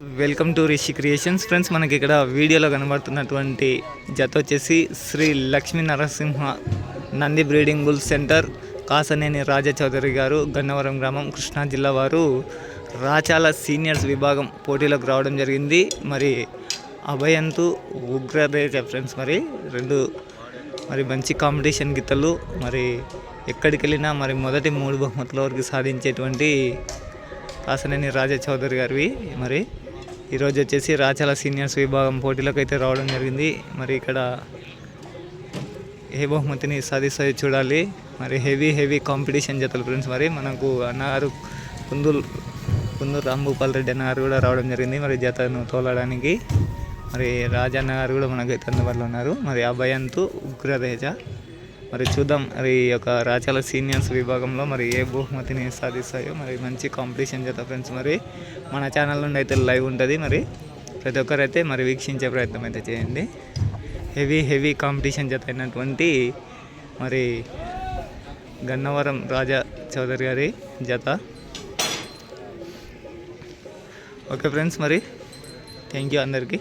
Welcome to Rishi creations friends మనకి ఇక్కడ వీడియోలో కనబడుతున్నటువంటి జత వచ్చేసి Sri Lakshmi Narasimha Nandi breeding bull centre Kasaneni Raja Chowdary గారు గన్నవరం గ్రామం కృష్ణా జిల్లా వారు రాచాల సీనియర్స్ విభాగం పోటీలోకి రావడం జరిగింది. మరి అభయంతు ఉగ్రదేశ ఫ్రెండ్స్ మరి రెండు మరి మంచి కాంపిటీషన్ గీతలు మరి ఎక్కడికి వెళ్ళినా మరి మొదటి మూడు బహుమతుల వరకు సాధించేటువంటి కాసనేని రాజా చౌదరి గారివి మరి ఈరోజు వచ్చేసి రాచాల సీనియర్స్ విభాగం పోటీలకు అయితే రావడం జరిగింది. మరి ఇక్కడ ఏ బహుమతిని సాధిస్తాయో చూడాలి. మరి హెవీ హెవీ కాంపిటీషన్ జతలు ఫ్రెండ్స్. మరి మనకు అన్నగారు కుందూరు కుందూరు రాంభూపాల్ రెడ్డి అన్నగారు కూడా రావడం జరిగింది. మరి జతను తోలడానికి మరి రాజన్న గారు కూడా మనకైతే అందుబాటులో ఉన్నారు. మరి అభయంతు ఉగ్రతేజ మరి చూద్దాం. మరి ఈ యొక్క రాచాల సీనియర్స్ విభాగంలో మరి ఏ బహుమతిని సాధిస్తాయో మరి మంచి కాంపిటీషన్ జత ఫ్రెండ్స్ మరి మన ఛానల్ నుండి అయితే లైవ్ ఉంటుంది మరి. ప్రతి ఒక్కరైతే మరి వీక్షించే ప్రయత్నం అయితే చేయండి. హెవీ హెవీ కాంపిటీషన్ జత అయినటువంటి మరి గన్నవరం రాజా చౌదరి గారి జత. ఓకే ఫ్రెండ్స్ మరి. థ్యాంక్ యూ అందరికీ.